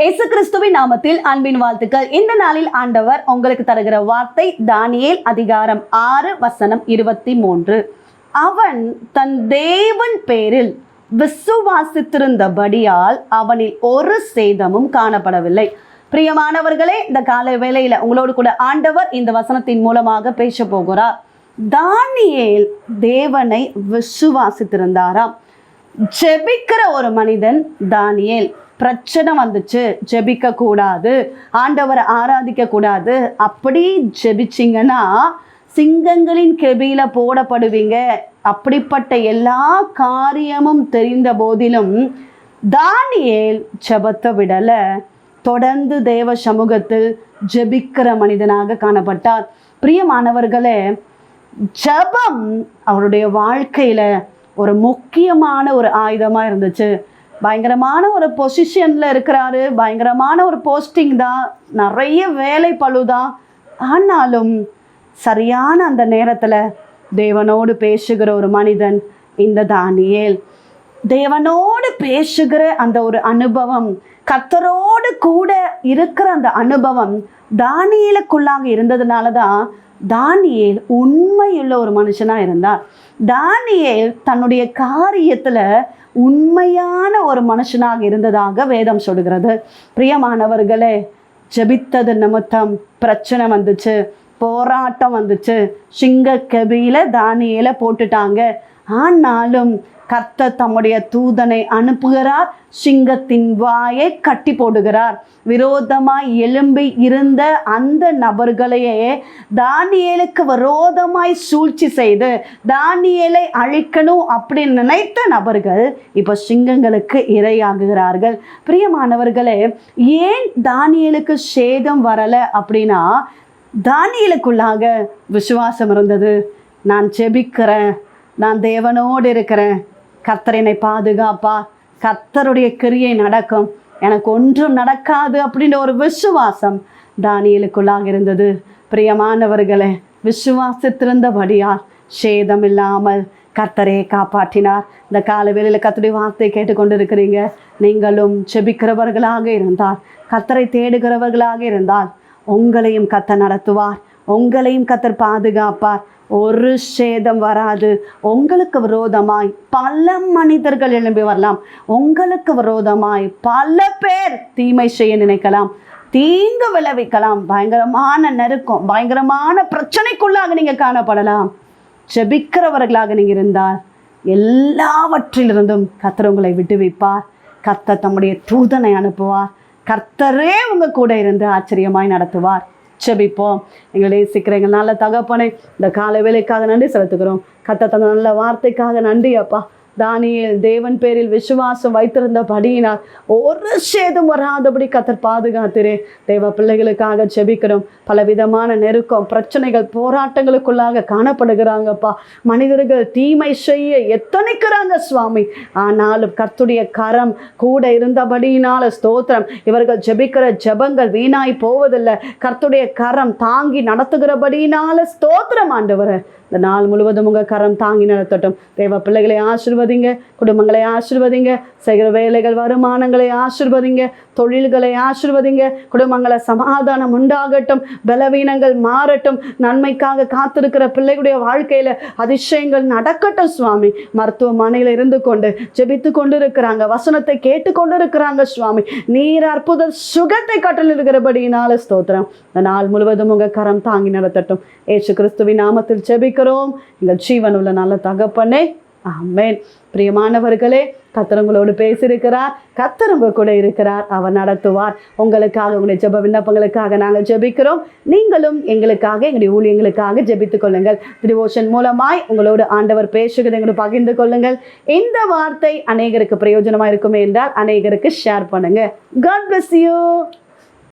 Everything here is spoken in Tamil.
இயேசு கிறிஸ்துவின் நாமத்தில் அன்பின் வாழ்த்துக்கள். இந்த நாளில் ஆண்டவர் உங்களுக்கு தருகிற வார்த்தை தானியேல் அதிகாரம் ஆறு வசனம் இருபத்தி மூன்று அவன் தன் தேவன் பேரில் விசுவாசித்திருந்தபடியால் அவனில் ஒரு சேதமும் காணப்படவில்லை. பிரியமானவர்களே இந்த காலை வேளையில உங்களோடு கூட ஆண்டவர் இந்த வசனத்தின் மூலமாக பேச போகிறார். தானியேல் தேவனை விசுவாசித்திருந்தாராம். ஜெபிக்கிற ஒரு மனிதன் தானியேல். பிரச்சனை வந்துச்சு. ஜெபிக்க கூடாது ஆண்டவரை ஆராதிக்க கூடாது அப்படி ஜெபிச்சிங்கன்னா சிங்கங்களின் கெபியில போடப்படுவீங்க. அப்படிப்பட்ட எல்லா காரியமும் தெரிந்த போதிலும் தானியேல் ஜெபத்தை விடல. தொடர்ந்து தேவ சமூகத்தில் ஜெபிக்கிற மனிதனாக காணப்பட்டார். பிரியமானவர்களே ஜெபம் அவருடைய வாழ்க்கையில ஒரு முக்கியமான ஒரு ஆயுதமாக இருந்துச்சு. பயங்கரமான ஒரு பொசிஷனில் இருக்கிறாரு. பயங்கரமான ஒரு போஸ்டிங் தான். நிறைய வேலை பழுதான் ஆனாலும் சரியான அந்த நேரத்தில் தேவனோடு பேசுகிற ஒரு மனிதன் இந்த தானியேல். தேவனோடு பேசுகிற அந்த ஒரு அனுபவம் கத்தரோடு கூட இருக்கிற அந்த அனுபவம் தானியலுக்குள்ளாக இருந்ததுனால தான் தானியேல் உண்மையுள்ள ஒரு மனுஷனாக இருந்தார். தானியேல் தன்னுடைய காரியத்தில் உண்மையான ஒரு மனுஷனாக இருந்ததாக வேதம் சொல்கிறது பிரியமானவர்களே ஜெபித்தது நிமித்தம் பிரச்சனை வந்துச்சு போராட்டம் வந்துச்சு. சிங்க கபியில தானியில போட்டுட்டாங்க. ஆனாலும் கர்த்த தம்முடைய தூதனை அனுப்புகிறார். சிங்கத்தின் வாயை கட்டி போடுகிறார். விரோதமாய் எலும்பி இருந்த அந்த நபர்களையே தானியலுக்கு விரோதமாய் சூழ்ச்சி செய்து தானியலை அழிக்கணும் அப்படின்னு நினைத்த நபர்கள் இப்போ சிங்கங்களுக்கு இரையாகுகிறார்கள். பிரியமானவர்களே ஏன் தானியலுக்கு சேதம் வரலை அப்படின்னா தானியலுக்குள்ளாக விசுவாசம் இருந்தது. நான் செபிக்கிறேன் நான் தேவனோடு இருக்கிறேன். கத்தரனை பாதுகாப்பா? கத்தருடைய கிரியை நடக்கும். எனக்கு ஒன்றும் நடக்காது அப்படின்ற ஒரு விசுவாசம் தானியலுக்குள்ளாக இருந்தது. பிரியமானவர்களே விசுவாசித்திருந்தபடியால் சேதம் இல்லாமல் கர்த்தரே காப்பாற்றினார். இந்த காலவேளையில் கத்துடைய வார்த்தை கேட்டுக்கொண்டு இருக்கிறீங்க நீங்களும் செபிக்கிறவர்களாக இருந்தால் கத்தரை தேடுகிறவர்களாக இருந்தால் உங்களையும் கத்தர் நடத்துவார். உங்களையும் கத்தர் பாதுகாப்பார். ஒரு சேதம் வராது. உங்களுக்கு விரோதமாய் பல மனிதர்கள் எழும்பி வரலாம். உங்களுக்கு விரோதமாய் பல பேர் தீமை செய்ய நினைக்கலாம். தீங்கு விளைவிக்கலாம். பயங்கரமான நெருக்கம் பயங்கரமான பிரச்சனைக்குள்ளாக நீங்கள் காணப்படலாம். ஜெபிக்கிறவர்களாக நீங்கள் இருந்தால் எல்லாவற்றிலிருந்தும் கத்தர் உங்களை விட்டுவிப்பார் கத்தர் தம்முடைய தூதனை அனுப்புவார். கர்த்தரே உங்கள் கூட இருந்து ஆச்சரியமாய் நடத்துவார். உச்சபிப்போம் எங்களை சீக்கிரம் எங்கள் நல்ல தகப்பனை இந்த காலை வேலைக்காக நன்றி செலுத்துக்கிறோம் கத்த தந்த நல்ல வார்த்தைக்காக நன்றி அப்பா. தானியல் தேவன் பேரில் விசுவாசம் வைத்திருந்தபடியினால் ஒரு சேதம் வராதபடி கத்தர் பாதுகாத்திரே. தேவ பிள்ளைகளுக்காக செபிக்கிறோம் பலவிதமான நெருக்கம் பிரச்சனைகள் போராட்டங்களுக்குள்ளாக காணப்படுகிறாங்கப்பா. மனிதர்கள் தீமை செய்ய எத்தனைக்கிறாங்க சுவாமி. ஆனாலும் கர்த்துடைய கரம் கூட இருந்தபடியினால ஸ்தோத்திரம். இவர்கள் ஜெபிக்கிற ஜெபங்கள் வீணாய் போவதில்லை. கர்த்துடைய கரம் தாங்கி நடத்துகிறபடியினால ஸ்தோத்திரம் ஆண்டவரை. இந்த நாள் முழுவதும் உங்கள் கரம் தாங்கி நடத்தட்டும் தேவ பிள்ளைகளை ஆசிர்வதிங்க குடும்பங்களை ஆசிர்வதிங்க செய்கிற வேலைகள் வருமானங்களை ஆசிர்வதிங்க தொழில்களை ஆசிர்வதிங்க குடும்பங்களை சமாதானம் உண்டாகட்டும் பலவீனங்கள் மாறட்டும். நன்மைக்காக காத்திருக்கிற பிள்ளைகளுடைய வாழ்க்கையில் அதிசயங்கள் நடக்கட்டும் சுவாமி. மருத்துவமனையில் இருந்து கொண்டு ஜெபித்து கொண்டு இருக்கிறாங்க வசனத்தை கேட்டு கொண்டு இருக்கிறாங்க சுவாமி. நீர் அற்புத சுகத்தை கட்டளிருக்கிறபடியினால ஸ்தோத்திரம். இந்த நாள் முழுவதும் உங்கள் கரம் தாங்கி நடத்தட்டும் ஏசு கிறிஸ்துவின் நாமத்தில் ஜெபிக்கிறோம். எங்கள் ஜீவன் உள்ள நல்ல தகப்பனே. ஆமேன். பிரியமானவர்களே கத்தர் உங்களோடு பேசியிருக்கிறார். கத்தர் உங்க கூட இருக்கிறார். அவர் நடத்துவார். உங்களுக்காக உங்களுடைய ஜெப விண்ணப்பங்களுக்காக நாங்கள் ஜெபிக்கிறோம். நீங்களும் எங்களுக்காக எங்களுடைய ஊழியங்களுக்காக ஜெபித்துக் கொள்ளுங்கள். டிவோஷன் மூலமாய் உங்களோடு ஆண்டவர் பேசுகிறது எங்களை பகிர்ந்து கொள்ளுங்கள். இந்த வார்த்தை அநேகருக்கு பிரயோஜனமாக இருக்குமே என்றால் அநேகருக்கு ஷேர் பண்ணுங்க. God bless you